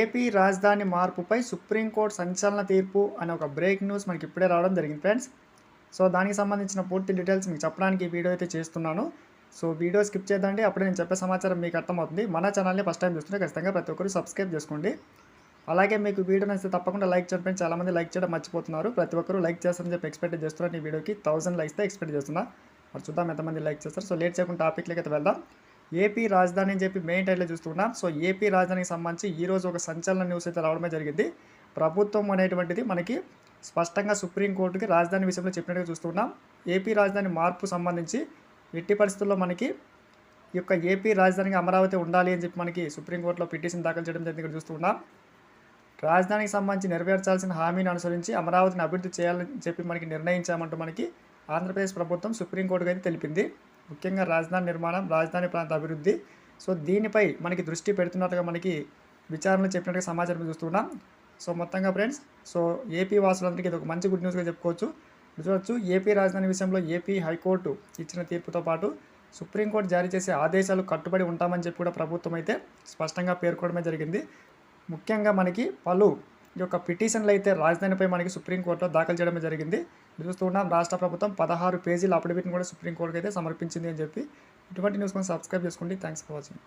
AP రాజధాని మార్పుపై supreme court సంచలన తీర్పు అనే ఒక బ్రేక్ న్యూస్ మనకి ఇప్పుడే రావడం జరిగింది ఫ్రెండ్స్. సో దానికి సంబంధించిన పూర్తి డీటెయిల్స్ మీకు చెప్పడానికి ఈ వీడియో అయితే చేస్తున్నాను. సో వీడియో స్కిప్ చేద్దండి అప్పుడే నేను చెప్పే సమాచారం మీకు అర్థమవుతుంది. మన ఛానల్ని ఫస్ట్ టైం చూస్తుంటే ఖచ్చితంగా ప్రతి ఒక్కరు సబ్స్క్రైబ్ చేసుకోండి. అలాగే మీకు వీడియో నచ్చితే తప్పకుండా లైక్ చేయడం ఫ్రెండ్స్. చాలామంది లైక్ చేయడం మర్చిపోతున్నారు. ప్రతి ఒక్కరు లైక్ చేస్తారని చెప్పి ఎక్స్పెక్ట్ చేస్తున్నారు. ఈ వీడియోకి థౌసండ్ లైక్స్ ఎక్స్పెక్ట్ చేస్తున్నా. మరి చూద్దాం ఎంతమంది లైక్ చేస్తారు. సో లేట్ చేయకుండా టాపిక్లకి అయితే వెళ్దాం. ఏపీ రాజధాని అని చెప్పి మెయిన్ టైట్లో చూస్తున్నాం. సో ఏపీ రాజధానికి సంబంధించి ఈరోజు ఒక సంచలన న్యూస్ అయితే రావడమే జరిగింది. ప్రభుత్వం అనేటువంటిది మనకి స్పష్టంగా సుప్రీంకోర్టుకి రాజధాని విషయంలో చెప్పినట్టుగా చూస్తున్నాం. ఏపీ రాజధాని మార్పు సంబంధించి ఎట్టి పరిస్థితుల్లో మనకి ఈ యొక్క ఏపీ రాజధానిగా అమరావతి ఉండాలి అని చెప్పి మనకి సుప్రీంకోర్టులో పిటిషన్ దాఖలు చేయడం జరిగింది ఇక్కడ చూస్తున్నాం. రాజధానికి సంబంధించి నెరవేర్చాల్సిన హామీని అనుసరించి అమరావతిని అభివృద్ధి చేయాలని చెప్పి మనకి నిర్ణయించామంటూ మనకి ఆంధ్రప్రదేశ్ ప్రభుత్వం సుప్రీంకోర్టుకు అయితే తెలిపింది. ముఖ్యంగా రాజధాని నిర్మాణం రాజధాని ప్రాంత అభివృద్ధి. సో దీనిపై మనకి దృష్టి పెడుతున్నట్టుగా మనకి విచారణలు చెప్పినట్టుగా సమాచారం చూస్తున్నాం సో మొత్తంగా ఫ్రెండ్స్ సో ఏపీ వాసులందరికీ ఇది ఒక మంచి గుడ్ న్యూస్గా చెప్పుకోవచ్చు. చూడవచ్చు ఏపీ రాజధాని విషయంలో ఏపీ హైకోర్టు ఇచ్చిన తీర్పుతో పాటు సుప్రీంకోర్టు జారీ చేసే ఆదేశాలు కట్టుబడి ఉంటామని చెప్పి కూడా ప్రభుత్వం అయితే స్పష్టంగా పేర్కొనడమే జరిగింది. ముఖ్యంగా మనకి పలు ఈ యొక్క పిటిషన్లు అయితే రాజధానిపై మనకి సుప్రీంకోర్టులో దాఖలు చేయడమే జరిగింది. చూస్తూ ఉన్నాం రాష్ట్ర ప్రభుత్వం పదహారు పేజీల అఫిడవిట్ని కూడా సుప్రీంకోర్టుకి అయితే సమర్పించింది అని చెప్పి. ఇటువంటి న్యూస్ మనం సబ్స్క్రైబ్ చేసుకోండి. Thanks for watching.